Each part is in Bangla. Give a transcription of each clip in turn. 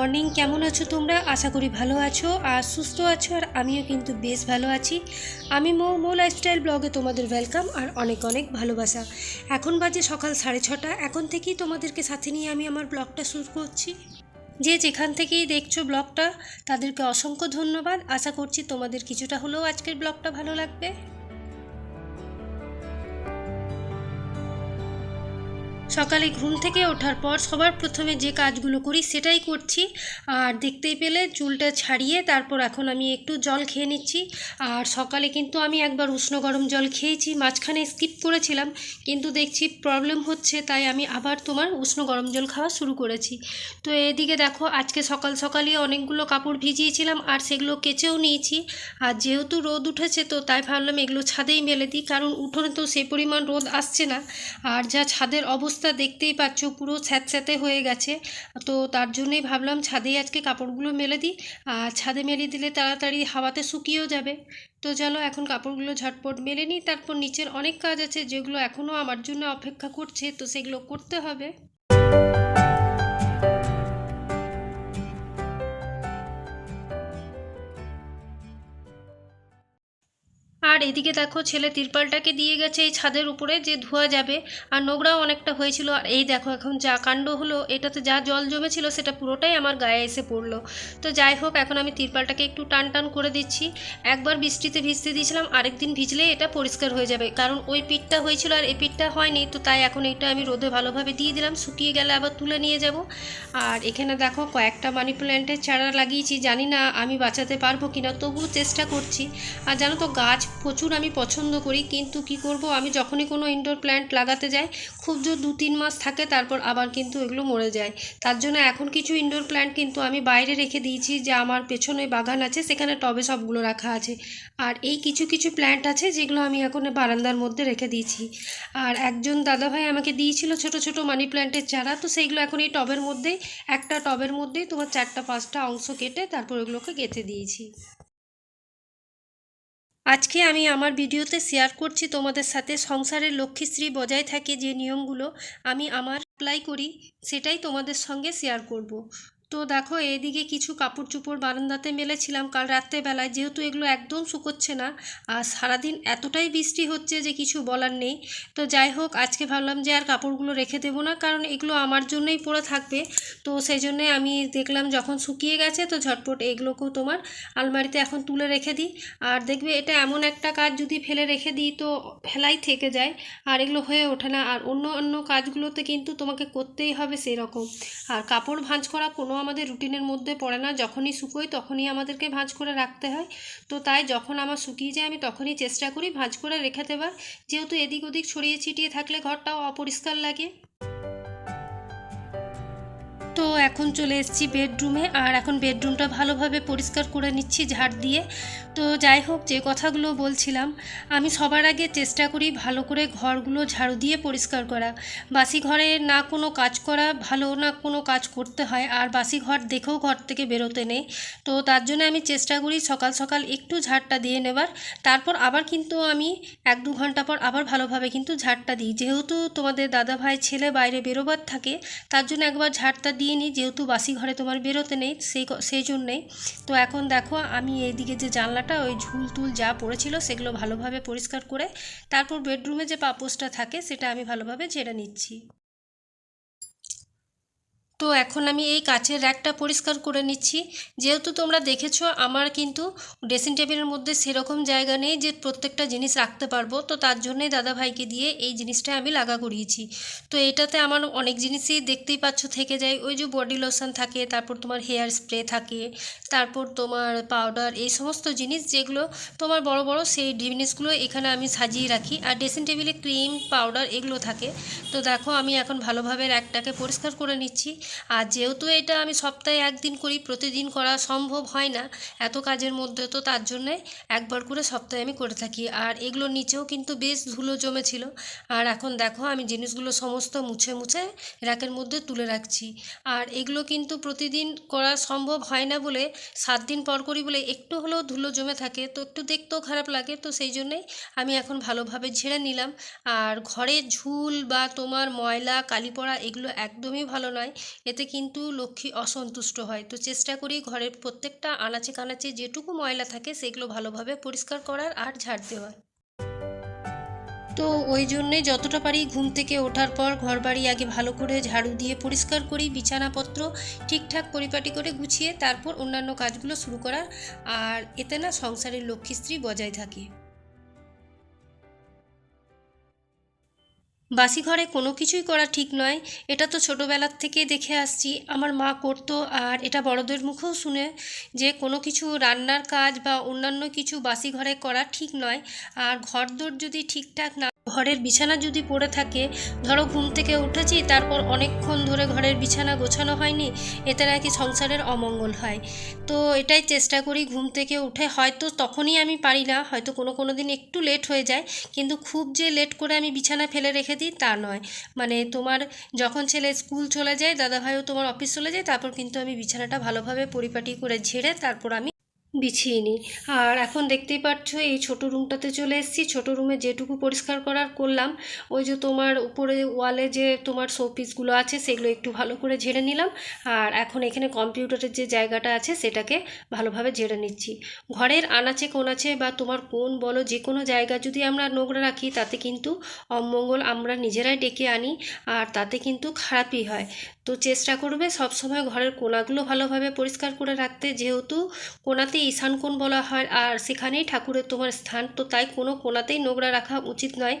মর্নিং, কেমন আছো তোমরা? আশা করি ভালো আছো আর সুস্থ আছো, আর আমিও কিন্তু বেশ ভালো আছি। আমি মৌ মৌ লাইফস্টাইল ব্লগে তোমাদের ওয়েলকাম আর অনেক অনেক ভালোবাসা। এখন বাজে সকাল সাড়ে ছটা, এখন থেকেই তোমাদেরকে সাথে নিয়ে আমি আমার ব্লগটা শুরু করছি। যে যেখান থেকেই দেখছ ব্লগটা তাদেরকে অসংখ্য ধন্যবাদ। আশা করছি তোমাদের কিছুটা হলেও আজকের ব্লগটা ভালো লাগবে। সকালে ঘুম থেকে ওঠার পর সবার প্রথমে যে কাজগুলো করি সেটাই করছি। আর দেখতেই পেলে চুলটা ছাড়িয়ে তারপর এখন আমি একটু জল খেয়ে নিচ্ছি। আর সকালে কিন্তু আমি একবার উষ্ণ গরম জল খেয়েছি, মাঝখানে স্কিপ করেছিলাম, কিন্তু দেখছি প্রবলেম হচ্ছে, তাই আমি আবার তোমার উষ্ণ গরম জল খাওয়া শুরু করেছি। তো এদিকে দেখো, আজকে সকাল সকালই অনেকগুলো কাপড় ভিজিয়েছিলাম আর সেগুলো কেচেও নিয়েছি। আর যেহেতু রোদ উঠেছে তো তাই ভাবলাম এগুলো ছাদেই মেলে দিই, কারণ উঠোনে তো সেই পরিমাণ রোদ আসছে না। আর যা ছাদের অবস্থা দেখতেই পাচ্ছ, পুরো স্যাঁতস্যাঁতে হয়ে গেছে। তো তার জন্যই ভাবলাম ছাদেই আজকে কাপড়গুলো মেলে দিই। আর ছাদে মেলে দিলে তাড়াতাড়ি হাওয়াতে শুকিয়েও যাবে। তো চলো, এখন কাপড়গুলো ঝটপট মেলে নিই। তারপর নিচের অনেক কাজ আছে যেগুলো এখনও আমার জন্য অপেক্ষা করছে, তো সেগুলো করতে হবে। এদিকে দেখো ছেলে তিরপালটাকে দিয়ে গেছে এই ছাদের উপরে যে ধোয়া যাবে। আর নোংরাও অনেকটা হয়েছিল। আর এই দেখো এখন যা কাণ্ড হলো, এটাতে যা জল জমেছিল সেটা পুরোটাই আমার গায়ে এসে পড়ল। তো যাই হোক, এখন আমি তিরপালটাকে একটু টান টান করে দিচ্ছি। একবার বৃষ্টিতে ভিজতে দিয়েছিলাম, আরেকদিন ভিজলে এটা পরিষ্কার হয়ে যাবে। কারণ ওই পিঠটা হয়েছিল আর এই পিঠটা হয়নি, তো তাই এখন এটা আমি রোদে ভালোভাবে দিয়ে দিলাম। শুকিয়ে গেলে আবার তুলে নিয়ে যাব। আর এখানে দেখো কয়েকটা মানি প্ল্যান্টের চারা লাগিয়েছি। জানি না আমি বাঁচাতে পারব কিনা, তবুও চেষ্টা করছি। আর জানো তো, গাছ প্রচুর আমি পছন্দ করি, কিন্তু কি করব? আমি যখনই কোনো ইনডোর প্ল্যান্ট লাগাতে যাই, খুব জোর দু তিন মাস থাকে, তারপর আবার কিন্তু এগুলো মরে যায়। তার জন্য এখন কিছু ইনডোর প্ল্যান্ট কিন্তু আমি বাইরে রেখে দিয়েছি, যে আমার পেছনে বাগান আছে, সেখানে টবে সবগুলো রাখা আছে। আর এই কিছু কিছু প্ল্যান্ট আছে, যেগুলো আমি এখন বারান্দার মধ্যে রেখে দিয়েছি। আর একজন দাদাভাই আমাকে দিয়েছিল ছোট ছোট মানি প্ল্যান্টের চারা, তো সেইগুলো এখন এই টবের মধ্যেই, একটা টবের মধ্যেই তোমার চারটা পাঁচটা অংশ কেটে তারপর ওগুলোকে গেঁথে দিয়েছি। আজকে আমি আমার ভিডিওতে শেয়ার করছি তোমাদের সাথে সংসারের লক্ষ্মীশ্রী বজায় থাকে যে নিয়মগুলো আমি আমার অ্যাপ্লাই করি, সেটাই তোমাদের সঙ্গে শেয়ার করব। তো দেখো, এদিকে কিছু কাপড় চোপড় বারান্দাতে মেলেছিলাম কাল রাত্রেবেলায়। যেহেতু এগুলো একদম শুকোচ্ছে না, আর সারাদিন এতটাই বৃষ্টি হচ্ছে যে কিছু বলার নেই। তো যাই হোক, আজকে ভাবলাম যে আর কাপড়গুলো রেখে দেবো না, কারণ এগুলো আমার জন্যই পড়ে থাকবে। তো সেই জন্যে আমি দেখলাম যখন শুকিয়ে গেছে, তো ঝটপট এগুলোকেও তোমার আলমারিতে এখন তুলে রেখে দিই। আর দেখবে এটা এমন একটা কাজ, যদি ফেলে রেখে দিই তো ফেলাই থেকে যায়, আর এগুলো হয়ে ওঠে না। আর অন্য অন্য কাজগুলোতে কিন্তু তোমাকে করতেই হবে সেরকম। আর কাপড় ভাঁজ করা কোনো আমাদের রুটিনের মধ্যে পড়ে না। যখনই শুকোয় তখনই আমাদেরকে ভাঁজ করে রাখতে হয়। তো তাই যখন আমার শুকিয়ে যায় আমি তখনই চেষ্টা করি ভাঁজ করে রেখে দেবার যেহেতু এদিক ওদিক ছড়িয়ে ছিটিয়ে থাকলে ঘরটাও অপরিষ্কার লাগে। তো এখন চলে এসেছি বেডরুমে আর এখন বেডরুমটা ভালোভাবে পরিষ্কার করে নিচ্ছি, ঝাড় দিয়ে। তো যাই হোক, যে কথাগুলো বলছিলাম, আমি সবার আগে চেষ্টা করি ভালো করে ঘরগুলো ঝাড়ু দিয়ে পরিষ্কার করা। বাসি ঘরে না কোনো কাজ করা, ভালো না কোনো কাজ করতে হয়, আর বাসি ঘর দেখেও ঘর থেকে বেরোতে নেই। তো তার জন্য আমি চেষ্টা করি সকাল সকাল একটু ঝাড়টা দিয়ে নেবার তারপর আবার কিন্তু আমি এক দু ঘণ্টা পর আবার ভালোভাবে কিন্তু ঝাড়টা দিই। যেহেতু তোমাদের দাদা ভাই ছেলে বাইরে বেরোবার থাকে, তার জন্য একবার ঝাড়টা দিয়ে নিই যেহেতু বাসি ঘরে তোমার বেরোতে নেই, সেই সেই জন্যেই তো এখন দেখো, আমি এইদিকে যে জানলাটা, ওই ঝুল টুল যা পড়েছিল, সেগুলো ভালোভাবে পরিষ্কার করে, তারপর বেডরুমে যে পাপোসটা থাকে, সেটা আমি ভালোভাবে ঝেড়ে নিচ্ছি। তো এখন আমি এই কাচের র্যাকটা পরিষ্কার করে নিচ্ছি। যেহেতু তোমরা দেখেছ, আমার কিন্তু ড্রেসিং টেবিলের মধ্যে সেরকম জায়গা নেই যে প্রত্যেকটা জিনিস রাখতে পারব। তো তার জন্যই দাদাভাইকে দিয়ে এই জিনিসটা আমি লাগা করিয়েছি। তো এটাতে আমার অনেক জিনিসই দেখতেই পাচ্ছ থেকে যায়। ওই যে বডি লোশন থাকে, তারপর তোমার হেয়ার স্প্রে থাকে, তারপর তোমার পাউডার, এই সমস্ত জিনিস যেগুলো তোমার বড় বড় সেই জিনিসগুলো এখানে আমি সাজিয়ে রাখি। আর ড্রেসিং টেবিলে ক্রিম, পাউডার এগুলো থাকে। তো দেখো, আমি এখন ভালোভাবে র্যাকটাকে পরিষ্কার করে নিচ্ছি। আর যেহেতু এটা আমি সপ্তাহে একদিন করি, প্রতিদিন করা সম্ভব হয় না, এত কাজের মধ্যে, তো তার জন্যে একবার করে সপ্তাহে আমি করে থাকি। আর এগুলো নিচেও কিন্তু বেশ ধুলো জমেছিল। আর এখন দেখো, আমি জিনিসগুলো সমস্ত মুছে মুছে র্যাকের মধ্যে তুলে রাখছি। আর এগুলো কিন্তু প্রতিদিন করা সম্ভব হয় না বলে, সাত দিন পর করি বলে একটু হলেও ধুলো জমে থাকে, তো একটু দেখতেও খারাপ লাগে, তো সেই জন্যেই আমি এখন ভালোভাবে ঝেড়ে নিলাম। আর ঘরে ঝুল বা তোমার ময়লা, কালি পড়া এগুলো একদমই ভালো নয়। এতে কিন্তু লক্ষ্মী অসন্তুষ্ট হয়। তো চেষ্টা করি ঘরের প্রত্যেকটা আনাচে কানাচে যেটুকু ময়লা থাকে সেগুলো ভালোভাবে পরিষ্কার করার আর ঝাড় দেওয়ার। তো ওই জন্যে যতটা পারি ঘুম থেকে ওঠার পর ঘরবাড়ি আগে ভালো করে ঝাড়ু দিয়ে পরিষ্কার করি, বিছানাপত্র ঠিকঠাক পরিপাটি করে গুছিয়ে তারপর অন্যান্য কাজগুলো শুরু করার আর এতে না সংসারের লক্ষ্মীশ্রী বজায় থাকে। বাসি ঘরে কোনো কিছুই করা ঠিক নয়। এটা তো ছোটোবেলার থেকে দেখে আসছি। আমার মা করতো আর এটা বড়দের মুখেও শুনে যে কোনো কিছু রান্নার কাজ বা অন্যান্য কিছু বাসি ঘরে করা ঠিক নয়। আর ঘরদোর যদি ঠিকঠাক না ঘরের বিছানা যদি পড়ে থাকে, ধরো ঘুম থেকে উঠেছি, তারপর অনেকক্ষণ ধরে ঘরের বিছানা গোছানো হয়নি, এতে নাকি সংসারের অমঙ্গল হয়। তো এটাই চেষ্টা করি ঘুম থেকে উঠে, হয়তো তখনই আমি পারি না, হয়তো কোনো কোনো দিন একটু লেট হয়ে যায়, কিন্তু খুব যে লেট করে আমি বিছানা ফেলে রেখে দিই, তা নয়। মানে তোমার যখন ছেলে স্কুল চলে যায়, দাদাভাইও তোমার অফিস চলে যায়, তারপর কিন্তু আমি বিছানাটা ভালোভাবে পরিপাটি করে ঝেড়ে তারপর আমি বিছিয়ে নিই আর এখন দেখতেই পাচ্ছ এই ছোট রুমটাতে চলে এসেছি। ছোট রুমে যেটুকু পরিষ্কার করার করলাম, ওই যে তোমার উপরে ওয়ালে যে তোমার শোপিসগুলো আছে, সেগুলো একটু ভালো করে ঝেড়ে নিলাম। আর এখন এখানে কম্পিউটারের যে জায়গাটা আছে, সেটাকে ভালোভাবে ঝেড়ে নিচ্ছি। ঘরের আনাচে কোনাচে বা তোমার কোন বলো, যে কোনো জায়গা যদি আমরা নোংরা রাখি, তাতে কিন্তু অমঙ্গল আমরা নিজেরাই ডেকে আনি, আর তাতে কিন্তু খারাপই হয়। তো চেষ্টা করবে সবসময় ঘরের কোনাগুলো ভালোভাবে পরিষ্কার করে রাখতে। যেহেতু কোনাতে ঈশান কোণ বলা হয়, আর সেখানেই ঠাকুরের তোমার স্থান। তো তাই কোনো কোনাতেই নোংরা রাখা উচিত নয়।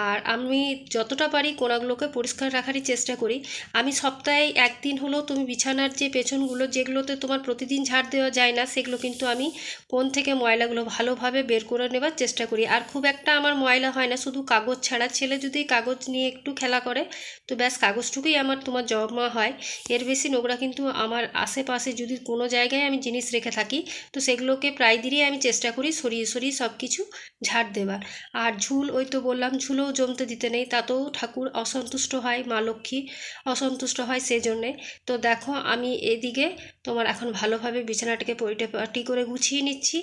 আর আমি যতটা পারি কোনাগুলোকে পরিষ্কার রাখারই চেষ্টা করি। আমি সপ্তাহে একদিন হলেও তুমি বিছানার যে পেছনগুলো, যেগুলোতে তোমার প্রতিদিন ঝাড় দেওয়া যায় না, সেগুলো কিন্তু আমি কোন থেকে ময়লাগুলো ভালোভাবে বের করে নেবার চেষ্টা করি। আর খুব একটা আমার ময়লা হয় না, শুধু কাগজ ছাড়া। ছেলে যদি কাগজ নিয়ে একটু খেলা করে, তো ব্যাস কাগজটুকুই আমার তোমার জমা হয়, এর বেশি নোংরা কিন্তু আমার আশেপাশে যদি কোনো জায়গায় আমি জিনিস রেখে থাকি, তো সেগুলোকে প্রায় দিনই আমি চেষ্টা করি সরিয়ে সরিয়ে সব কিছু ঝাড় দেবার। আর ঝুল, ওই তো বললাম, ঝুলও জমতে দিতে নেই, তাতেও ঠাকুর অসন্তুষ্ট হয়, মা লক্ষ্মী অসন্তুষ্ট হয় সেই জন্যে তো দেখো, আমি এদিকে তোমার এখন ভালোভাবে বিছানাটাকে পরিপাটি করে গুছিয়ে নিচ্ছি।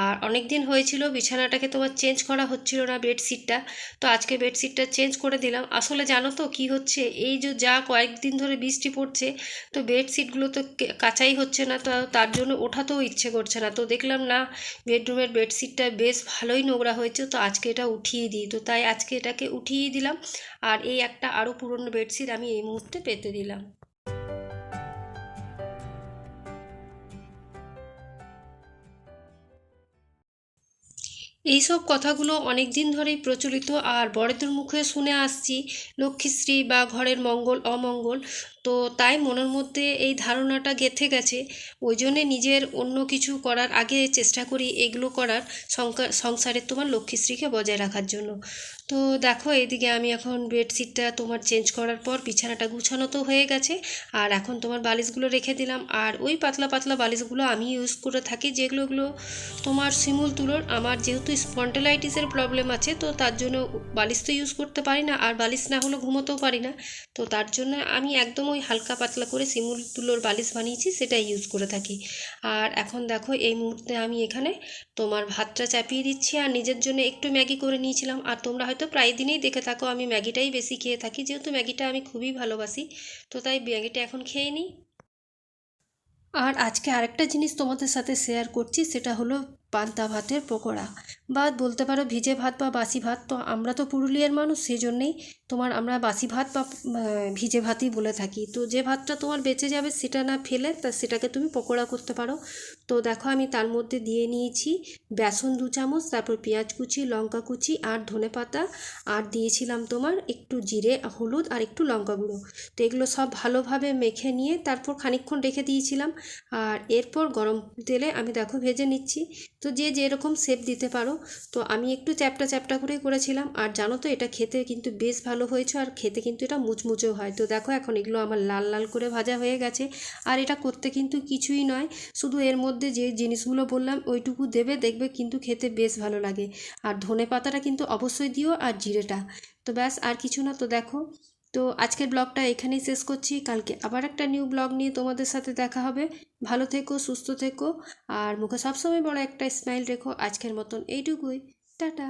আর অনেক দিন হয়েছিল, বিছানাটাকে তোমার চেঞ্জ করা হচ্ছিল না বেডশিটটা। তো আজকে বেডশিটটা চেঞ্জ করে দিলাম। আসলে জানো তো কি হচ্ছে? এই যে যা কয়েকদিন ধরে বৃষ্টি পড়ছে, তো বেডশিটগুলো তো কাচাই হচ্ছে না, তো তার জন্য ওঠাতেও ইচ্ছে করছে না। তো দেখলাম না, বেডরুমের বেডশিটটা বেশ ভালোই নোংরা হয়েছে, তো আজকে এটা উঠিয়ে দিই। তো তাই আজকে এটাকে উঠিয়ে দিলাম আর এই একটা আরও পুরনো বেডশিট আমি এই মুহূর্তে পেতে দিলাম। এইসব কথাগুলো অনেক দিন ধরেই প্রচলিত আর বড়দের মুখে শুনে আসছি। লক্ষ্মীশ্রী বা ঘরের মঙ্গল, অমঙ্গল। তো তাই মনের মধ্যে এই ধারণাটা গেঁথে গেছে। ওই জন্যে নিজের অন্য কিছু করার আগে চেষ্টা করি এগুলো করার সংসারের তোমার লক্ষ্মীশ্রীকে বজায় রাখার জন্য। তো দেখো এইদিকে আমি এখন বেডশিটটা তোমার চেঞ্জ করার পর বিছানাটা গুছানো তো হয়ে গেছে, আর এখন তোমার বালিশগুলো রেখে দিলাম। আর ওই পাতলা পাতলা বালিশগুলো আমি ইউজ করে থাকি যেগুলোগুলো তোমার শিমুল তুলোর। আমার যেহেতু স্পন্টেলাইটিসের প্রবলেম আছে, তো তার জন্য বালিশ তো ইউজ করতে পারি না, আর বালিশ না হলে ঘুমোতেও পারি না। তো তার জন্য আমি একদম ওই হালকা পাতলা করে শিমুল তুলোর বালিশ বানিয়েছি সেটা ইউজ করে থাকি। আর এখন দেখো, এই মুহূর্তে আমি এখানে তোমার ভাতটা চাপিয়ে দিচ্ছি, আর নিজের জন্য একটু ম্যাগি করে নিয়েছিলাম। আর তোমরা হয়তো প্রায় দিনেই দেখে থাকো, আমি ম্যাগিটাই বেশি খেয়ে থাকি। যেহেতু ম্যাগিটা আমি খুবই ভালোবাসি, তো তাই ম্যাগিটা এখন খেয়ে নিই। আর আজকে আরেকটা জিনিস তোমাদের সাথে শেয়ার করছি, সেটা হলো পান্তা ভাতের পকোড়া। বা বলতে পারো ভিজে ভাত বা বাসি ভাত তো আমরা তো পুরুলিয়ার মানুষ সেই জন্যেই তোমার আমরা বাসি ভাত বা ভিজে ভাতই বলে থাকি। তো যে ভাতটা তোমার বেঁচে যাবে সেটা না ফেলে তা সেটাকে তুমি পকোড়া করতে পারো। তো দেখো আমি তার মধ্যে দিয়ে নিয়েছি বেসন দু চামচ, তারপর পেঁয়াজ কুচি, লঙ্কা কুচি আর ধনে পাতা। আর দিয়েছিলাম তোমার একটু জিরে, হলুদ আর একটু লঙ্কা গুঁড়ো। তো এগুলো সব ভালোভাবে মেখে নিয়ে তারপর খানিকক্ষণ রেখে দিয়েছিলাম। আর এরপর গরম তেলে আমি দেখো ভেজে নিচ্ছি। তো যে যেরকম শেপ দিতে পারো। তো আমি একটু চ্যাপটা চ্যাপটা করেই করেছিলাম। আর জানো তো, এটা খেতে কিন্তু বেশ ভালো হয়েছে। আর খেতে কিন্তু এটা মুচমুচেও হয়। তো দেখো, এখন এগুলো আমার লাল লাল করে ভাজা হয়ে গেছে। আর এটা করতে কিন্তু কিছুই নয়। শুধু এর মধ্যে যে জিনিসগুলো বললাম, ওইটুকু দেবে, দেখবে কিন্তু খেতে বেশ ভালো লাগে। আর ধনে পাতাটা কিন্তু অবশ্যই দিও, আর জিরেটা। তো ব্যাস, আর কিছু না। তো দেখো তো আজকের ব্লগটা এখানেই শেষ করছি। কালকে আবার একটা নিউ ব্লগ নিয়ে তোমাদের সাথে দেখা হবে। ভালো থেকো, সুস্থ থেকো আর মুখে সবসময় বড় একটা স্মাইল রেখো। আজকের মতন এইটুকুই। টাটা।